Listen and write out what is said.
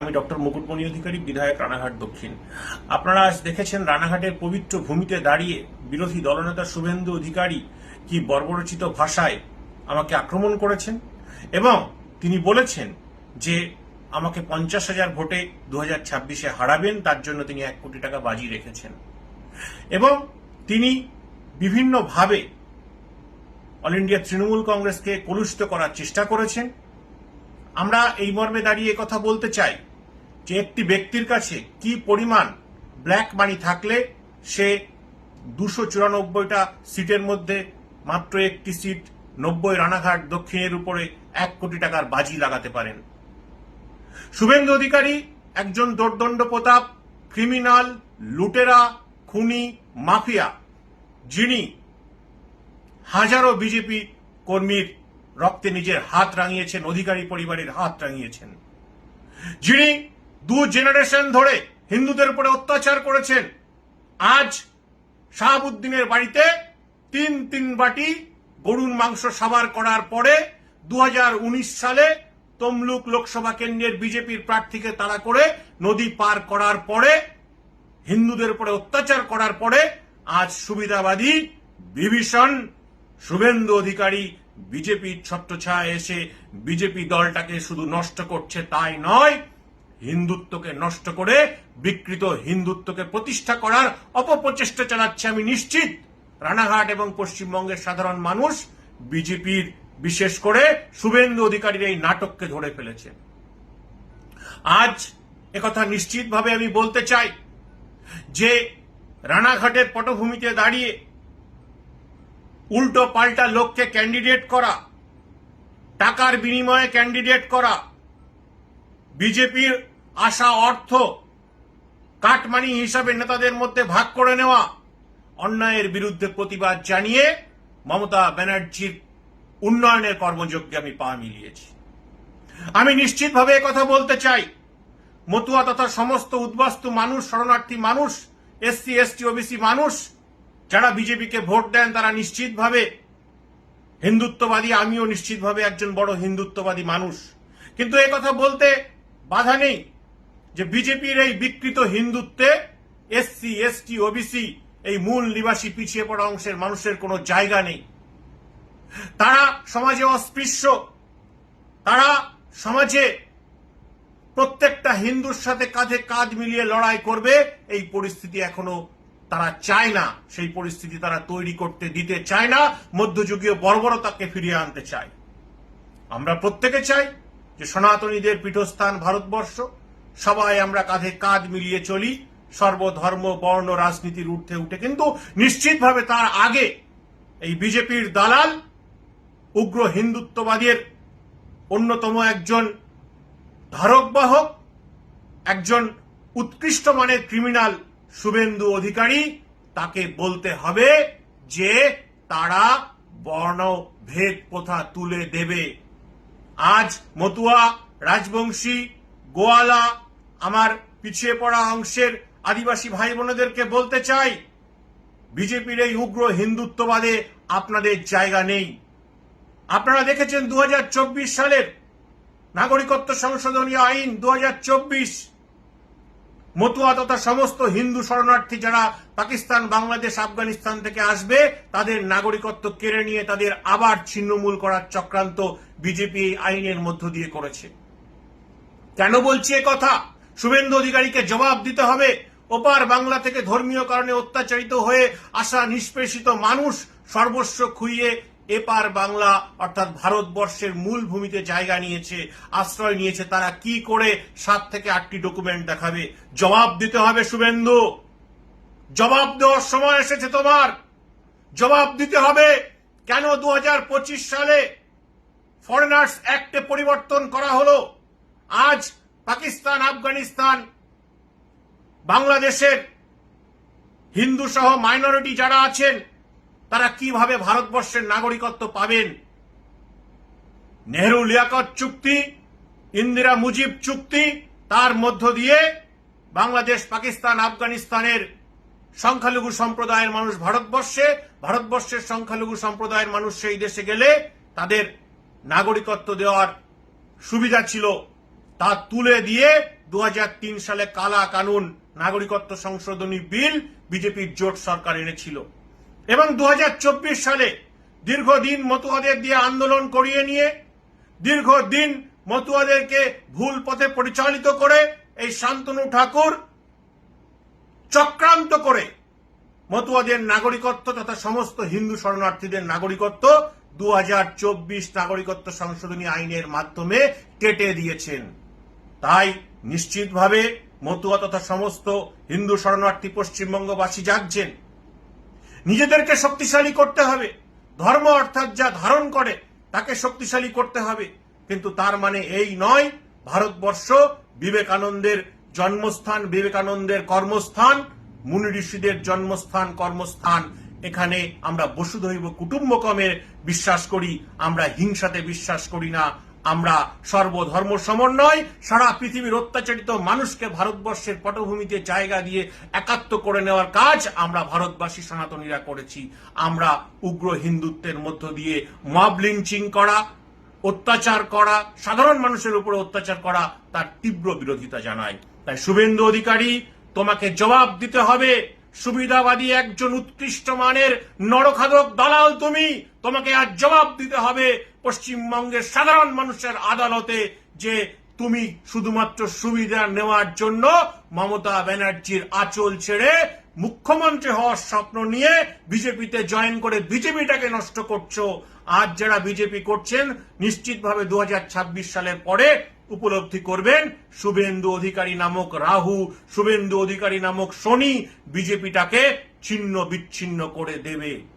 আমি ডক্টর মুকুটমণি অধিকারী, বিধায়ক রানাঘাট দক্ষিণ। আপনারা আজ দেখেছেন রানাঘাটের পবিত্র ভূমিতে দাঁড়িয়ে বিরোধী দলনেতা শুভেন্দু অধিকারী কি বর্বরচিত ভাষায় আমাকে আক্রমণ করেছেন এবং তিনি বলেছেন যে আমাকে পঞ্চাশ হাজার ভোটে দু হাজার ছাব্বিশে হারাবেন, তার জন্য তিনি এক কোটি টাকা বাজি রেখেছেন। এবং তিনি বিভিন্নভাবে অল ইন্ডিয়া তৃণমূল কংগ্রেসকে কলুষিত করার চেষ্টা করেছেন। আমরা এই মর্মে দাঁড়িয়ে কথা বলতে চাই যে একটি ব্যক্তির কাছে কি পরিমাণ ব্ল্যাক মানি থাকলে সে দুশো চুরানব্বইটা সিটের মধ্যে মাত্র একটি সিট নব্বই রানাঘাট দক্ষিণের উপরে এক কোটি টাকার বাজি লাগাতে পারেন। শুভেন্দু অধিকারী, একজন দোর্দণ্ড প্রতাপ, ক্রিমিনাল, লুটেরা, খুনি, মাফিয়া, যিনি হাজারো বিজেপি কর্মীর রক্তে নিজের হাত রাঙিয়েছেন, অধিকারী পরিবারের হাত রাঙিয়েছেন। যিনি দু জেনারেশন ধরে হিন্দুদের উপরে অত্যাচার করেছেন। আজ শাহাবুদ্দিনের বাড়িতে তিন তিন বাটি গরুর মাংস সাবার করার পরে দু হাজার উনিশ সালে তমলুক লোকসভা কেন্দ্রের বিজেপির প্রার্থীকে তাড়া করে নদী পার করার পরে হিন্দুদের উপরে অত্যাচার করার পরে আজ সুবিধাবাদী, বিভীষণ, শুভেন্দু অধিকারী বিজেপির ছত্রছায়া এসে বিজেপি দলটাকে শুধু নষ্ট করছে তাই নয় হিন্দুত্বকে নষ্ট করে বিকৃত হিন্দুত্বকে প্রতিষ্ঠা করার অপপ্রচেষ্টা চালাচ্ছে, আমি নিশ্চিত। রানাঘাট এবং পশ্চিমবঙ্গের সাধারণ মানুষ বিজেপির বিশেষ করে শুভেন্দু অধিকারীর এই নাটককে ধরে ফেলেছে। আজ একথা নিশ্চিতভাবে আমি বলতে চাই যে রানাঘাটের পটভূমিতে দাঁড়িয়ে উল্টো পাল্টা লোককে ক্যান্ডিডেট করা, টাকার বিনিময়ে ক্যান্ডিডেট করা বিজেপির আশা অর্থ কাটমানি হিসাবে নেতাদের মধ্যে ভাগ করে নেওয়া, অন্যায়ের বিরুদ্ধে প্রতিবাদ জানিয়ে মমতা ব্যানার্জির উন্নয়নের কর্মযজ্ঞে আমি পা মিলিয়েছি। আমি নিশ্চিতভাবে কথা বলতে চাই। মতুয়া তথা সমস্ত উদ্বাস্তু মানুষ, শরণার্থী মানুষ এসসি এসটি ওবিসি মানুষ, যারা বিজেপিকে ভোট দেন, তারা নিশ্চিতভাবে হিন্দুত্ববাদী। আমিও নিশ্চিতভাবে একজন বড় হিন্দুত্ববাদী মানুষ। কিন্তু কথা বলতে বাধা নেই যে বিজেপির এই বিকৃত হিন্দুত্বে এসসি, এসটি, ওবিসি এই মূল নিবাসী পিছিয়ে পড়া অংশের মানুষের কোনো জায়গা নেই। তারা সমাজে অস্পৃশ্য। তারা সমাজে প্রত্যেকটা হিন্দুর সাথে কাঁধে কাঁধ মিলিয়ে লড়াই করবে, এই পরিস্থিতি এখনও তারা চায় না। সেই পরিস্থিতি তারা তৈরি করতে দিতে চায় না। মধ্যযুগীয় বর্বরতাকে ফিরিয়ে আনতে চায়। আমরা প্রত্যেকে চাই যে সনাতনীদের পীঠস্থান ভারতবর্ষ, সবাই আমরা কাঁধে কাঁধ মিলিয়ে চলি, সর্বধর্ম, বর্ণ, রাজনীতির ঊর্ধ্বে উঠে। কিন্তু নিশ্চিতভাবে তার আগে এই বিজেপির দালাল, উগ্র হিন্দুত্ববাদের অন্যতম একজন ধারকবাহক, একজন উৎকৃষ্ট মানের ক্রিমিনাল শুভেন্দু অধিকারী, তাকে বলতে হবে যে তারা বর্ণ ভেদ প্রথা তুলে দেবে। আজ মতুয়া রাজবংশী গোয়ালা আমার পিছিয়ে পড়া অংশের আদিবাসী ভাই বোনেদেরকে বলতে চাই, বিজেপির এই উগ্র হিন্দুত্ববাদে আপনাদের জায়গা নেই। আপনারা দেখেছেন দু হাজার চব্বিশ সালের নাগরিকত্ব সংশোধনী আইন দু হাজার চব্বিশ। মতুয়া তথা সমস্ত হিন্দু শরণার্থী যারা পাকিস্তান, বাংলাদেশ, আফগানিস্তান থেকে আসবে, তাদের নাগরিকত্ব কেড়ে নিয়ে তাদের আবার ছিন্নমূল করার চক্রান্ত বিজেপি আইনের মধ্য দিয়ে করেছে। কেন বলছি কথা? শুভেন্দু অধিকারীকে জবাব দিতে হবে। ওপার বাংলা থেকে ধর্মীয় কারণে অত্যাচারিত হয়ে আসা নিষ্পেষিত মানুষ সর্বস্ব খুইয়ে এপার বাংলা, অর্থাৎ ভারতবর্ষের মূল ভূমিতে জায়গা নিয়েছে, আশ্রয় নিয়েছে, তারা কি করে সাত থেকে আটটি ডকুমেন্ট দেখাবে? জবাব দিতে হবে শুভেন্দু। জবাব দেওয়ার সময় এসেছে তোমার। জবাব দিতে হবে কেন দু হাজার পঁচিশ সালে ফরেনার্স অ্যাক্টে পরিবর্তন করা হলো? আজ পাকিস্তান, আফগানিস্তান, বাংলাদেশের হিন্দু সহ মাইনরিটি যারা আছেন, তারা কীভাবে ভারতবর্ষের নাগরিকত্ব পাবেন? নেহরু লিয়াকত চুক্তি, ইন্দিরা মুজিব চুক্তি, তার মধ্য দিয়ে বাংলাদেশ, পাকিস্তান, আফগানিস্তানের সংখ্যালঘু সম্প্রদায়ের মানুষ ভারতবর্ষে, ভারতবর্ষের সংখ্যালঘু সম্প্রদায়ের মানুষ সেই দেশে গেলে তাদের নাগরিকত্ব দেওয়ার সুবিধা ছিল। তা তুলে দিয়ে দু সালে কালা কানুন নাগরিকত্ব সংশোধনী বিল বিজেপির জোট সরকার এনেছিল। এবং দু হাজার চব্বিশ সালে দীর্ঘদিন মতুয়াদের দিয়ে আন্দোলন করিয়ে নিয়ে দীর্ঘদিন মতুয়াদেরকে ভুল পথে পরিচালিত করে এই শান্তনু ঠাকুর চক্রান্ত করে মতুয়াদের নাগরিকত্ব তথা সমস্ত হিন্দু শরণার্থীদের নাগরিকত্ব দু হাজার চব্বিশ নাগরিকত্ব সংশোধনী আইনের মাধ্যমে কেটে দিয়েছেন। তাই নিশ্চিতভাবে মতুয়া তথা সমস্ত হিন্দু শরণার্থী পশ্চিমবঙ্গবাসী জাগছেন। নিজেদেরকে শক্তিশালী করতে হবে। ধর্ম অর্থাৎ যা ধারণ করে, তাকে শক্তিশালী করতে হবে। কিন্তু তার মানে এই নয়, ভারতবর্ষ বিবেকানন্দের জন্মস্থান বিবেকানন্দের কর্মস্থান, মুনি ঋষিদের জন্মস্থান, কর্মস্থান। এখানে আমরা বসুধৈব কুটুম্বকমের বিশ্বাস করি, আমরা হিংসাতে বিশ্বাস করি না, আমরা সর্বধর্ম সমন্বয়, সারা পৃথিবীর অত্যাচারিত মানুষকে ভারতবর্ষের পটভূমিতে জায়গা দিয়ে একাত্ম করে নেওয়ার কাজ আমরা ভারতবাসী সনাতনীরা করেছি। আমরা উগ্র হিন্দুত্বের মধ্য দিয়ে মব লিঞ্চিং করা, অত্যাচার করা, সাধারণ মানুষের উপরে অত্যাচার করা, তার তীব্র বিরোধিতা জানায় তাই শুভেন্দু অধিকারী, তোমাকে জবাব দিতে হবে, সুবিধাবাদী একজন উৎকৃষ্ট মানের নরখাদক দালাল তুমি, তোমাকে আজ জবাব দিতে হবে পশ্চিমবঙ্গের সাধারণ মানুষের আদালতে যে তুমি শুধুমাত্র সুবিধা নেওয়ার জন্য মমতা ব্যানার্জির আঁচল ছেড়ে মুখ্যমন্ত্রী হওয়ার স্বপ্ন নিয়ে বিজেপিতে জয়েন করে বিজেপিটাকে নষ্ট করছ। আজ যারা বিজেপি করছেন, নিশ্চিতভাবে দু হাজার ছাব্বিশ সালের পরে উপলব্ধি করবেন শুভেন্দু অধিকারী নামক রাহু, শুভেন্দু অধিকারী নামক শনি, বিজেপিটাকে ছিন্ন বিচ্ছিন্ন করে দেবে।